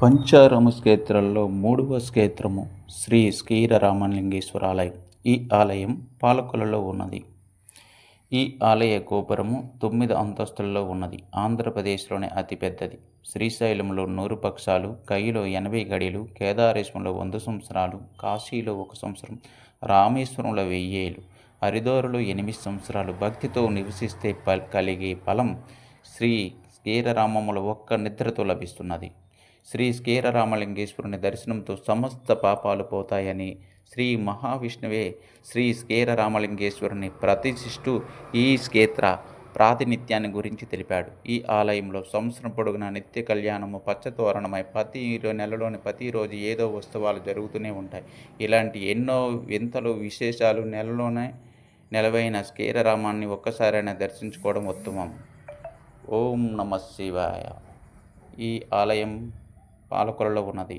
పంచారము క్షేత్రాల్లో మూడవ క్షేత్రము శ్రీ స్కీర రామలింగేశ్వర ఆలయం ఈ ఆలయం పాలకులలో ఉన్నది. ఈ ఆలయ గోపురము తొమ్మిది అంతస్తులలో ఉన్నది. ఆంధ్రప్రదేశ్లోనే అతిపెద్దది. శ్రీశైలంలో నూరు పక్షాలు కైలో ఎనభై గడిలు కేదారేశ్వరంలో వంద సంవత్సరాలు కాశీలో ఒక సంవత్సరం రామేశ్వరంలో వెయ్యేళ్ళు హరిదోరులో ఎనిమిది సంవత్సరాలు భక్తితో నివసిస్తే ప కలిగే ఫలం శ్రీ స్కీరరామముల ఒక్క నిద్రతో లభిస్తున్నది. శ్రీ స్కేరరామలింగేశ్వరుని దర్శనంతో సమస్త పాపాలు పోతాయని శ్రీ మహావిష్ణువే శ్రీ స్కేరరామలింగేశ్వరుని ప్రతిష్ఠిస్తూ ఈ క్షేత్ర ప్రాతినిధ్యాన్ని గురించి తెలిపాడు. ఈ ఆలయంలో సంవత్సరం పొడుగున నిత్య కళ్యాణము పచ్చతోరణమై ప్రతి నెలలోని ప్రతిరోజు ఏదో ఉత్సవాలు జరుగుతూనే ఉంటాయి. ఇలాంటి ఎన్నో వింతలు విశేషాలు నెలలోనే నెలవైన స్కేరరామాన్ని ఒక్కసారైనా దర్శించుకోవడం ఉత్తమం. ఓం నమ శివాయ. ఈ ఆలయం పాలకొలలో ఉన్నది.